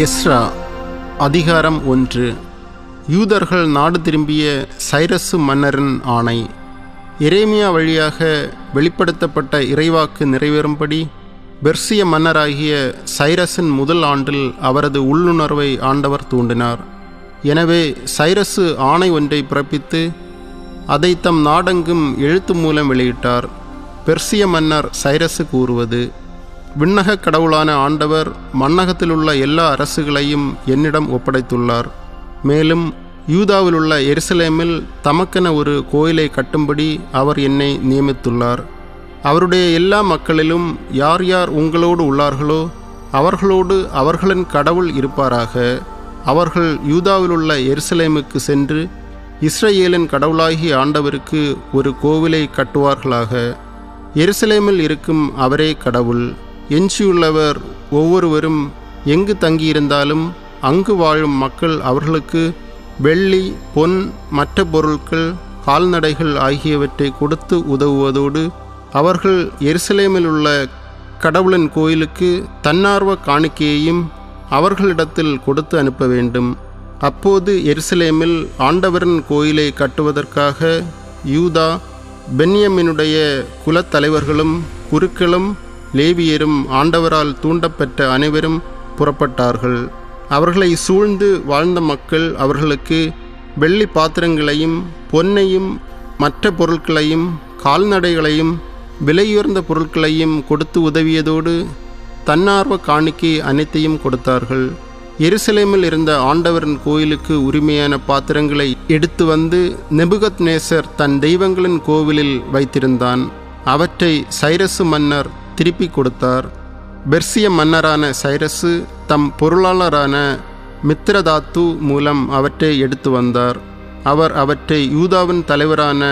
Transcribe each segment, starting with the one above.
Ezra அதிகாரம் ஒன்று. யூதர்கள் நாடு திரும்பிய சைரசு மன்னரின் ஆணை. எரேமியா வழியாக வெளிப்படுத்தப்பட்ட இறைவாக்கு நிறைவேறும்படி பெர்சிய மன்னராகிய சைரஸின் முதல் ஆண்டில் அவரது உள்ளுணர்வை ஆண்டவர் தூண்டினார். எனவே சைரசு ஆணை ஒன்றை பிறப்பித்து அதை தம் நாடெங்கும் எழுத்து மூலம் வெளியிட்டார். பெர்சிய மன்னர் சைரசு கூறுவது விண்ணகக் கடவுளான ஆண்டவர் மன்னகத்திலுள்ள எல்லா அரசுகளையும் என்னிடம் ஒப்படைத்துள்ளார். மேலும் யூதாவிலுள்ள எருசலேமில் தமக்கென ஒரு கோயிலை கட்டும்படி அவர் என்னை நியமித்துள்ளார். அவருடைய எல்லா மக்களிலும் யார் யார் உங்களோடு உள்ளார்களோ அவர்களோடு அவர்களின் கடவுள் இருப்பாராக. அவர்கள் யூதாவிலுள்ள எருசலேமுக்கு சென்று இஸ்ரேலின் கடவுளாகிய ஆண்டவருக்கு ஒரு கோவிலை கட்டுவார்களாக. எருசலேமில் இருக்கும் அவரே கடவுள். எஞ்சியுள்ளவர் ஒவ்வொருவரும் எங்கு தங்கியிருந்தாலும் அங்கு வாழும் மக்கள் அவர்களுக்கு வெள்ளி பொன் மற்ற பொருட்கள் கால்நடைகள் ஆகியவற்றை கொடுத்து உதவுவதோடு அவர்கள் எருசலேமில் உள்ள கடவுளின் கோயிலுக்கு தன்னார்வ காணிக்கையையும் அவர்களிடத்தில் கொடுத்து அனுப்ப வேண்டும். அப்போது எருசலேமில் ஆண்டவரின் கோயிலை கட்டுவதற்காக யூதா பென்யமினுடைய குலத்தலைவர்களும் குருக்களும் லேவியரும் ஆண்டவரால் தூண்டப்பெற்ற அனைவரும் புறப்பட்டார்கள். அவர்களை சூழ்ந்து வாழ்ந்த மக்கள் அவர்களுக்கு வெள்ளி பாத்திரங்களையும் பொன்னையும் மற்ற பொருட்களையும் கால்நடைகளையும் விலையுயர்ந்த பொருட்களையும் கொடுத்து உதவியதோடு தன்னார்வ காணிக்கை அனைத்தையும் கொடுத்தார்கள். எருசலேமில் இருந்த ஆண்டவரின் கோயிலுக்கு உரிமையான பாத்திரங்களை எடுத்து வந்து நெபுகத் நேசர் தன் தெய்வங்களின் கோவிலில் வைத்திருந்தான். அவற்றை சைரசு மன்னர் திருப்பி கொடுத்தார். பெர்சிய மன்னரான சைரசு தம் பொருளாளரான மித்ரதாத்து மூலம் அவற்றை எடுத்து வந்தார். அவர் அவற்றை யூதாவின் தலைவரான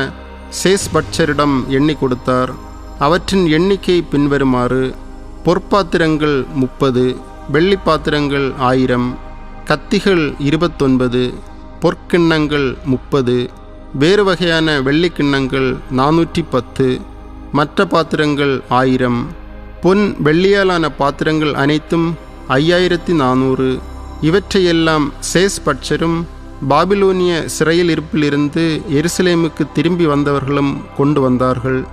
சேஸ்பட்சரிடம் எண்ணி கொடுத்தார். அவற்றின் எண்ணிக்கை பின்வருமாறு பொற்பாத்திரங்கள் முப்பது வெள்ளி பாத்திரங்கள் ஆயிரம் கத்திகள் இருபத்தொன்பது பொற்கிண்ணங்கள் முப்பது வேறு வகையான வெள்ளி கிண்ணங்கள் நானூற்றி பத்து மற்ற பாத்திரங்கள் ஆயிரம். பொன் வெள்ளியாலான பாத்திரங்கள் அனைத்தும் ஐயாயிரத்தி நானூறு. இவற்றையெல்லாம் சேஸ் பட்சரும் பாபிலோனிய சிறையில் இருப்பிலிருந்து எருசலேமுக்கு திரும்பி வந்தவர்களும் கொண்டு வந்தார்கள்.